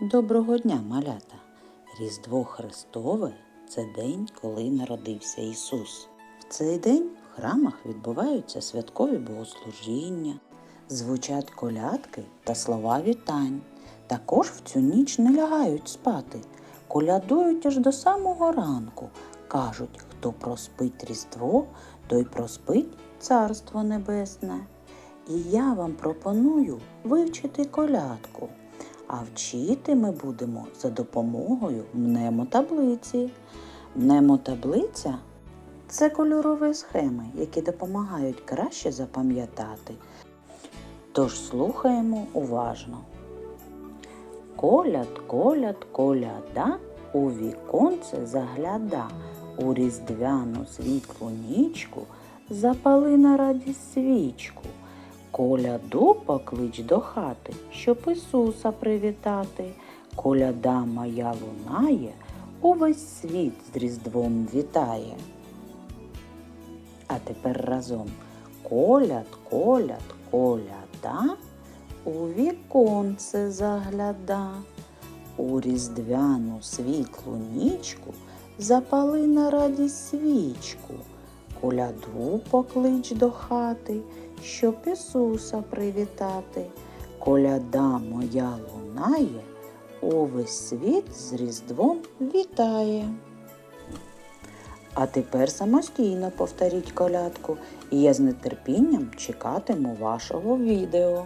Доброго дня, малята! Різдво Христове це день, коли народився Ісус. В цей день в храмах відбуваються святкові богослужіння, звучать колядки та слова вітань. Також в цю ніч не лягають спати, колядують аж до самого ранку. Кажуть, хто проспить Різдво, той проспить Царство Небесне. І я вам пропоную вивчити колядку. А вчити ми будемо за допомогою мнемотаблиці. Мнемотаблиця це кольорові схеми, які допомагають краще запам'ятати. Тож слухаємо уважно. Коляд, коляд, коляда, у віконце загляда, у різдвяну світлу нічку запали на радість свічку. Коляду поклич до хати, щоб Ісуса привітати. Коляда моя лунає, увесь світ з Різдвом вітає. А тепер разом коляд, коляд, коляда, у віконце загляда, у різдвяну світлу нічку запали на радість свічку, коляду поклич до хати, щоб Ісуса привітати. Коляда моя лунає, увесь світ з Різдвом вітає. А тепер самостійно повторіть колядку, і я з нетерпінням чекатиму вашого відео.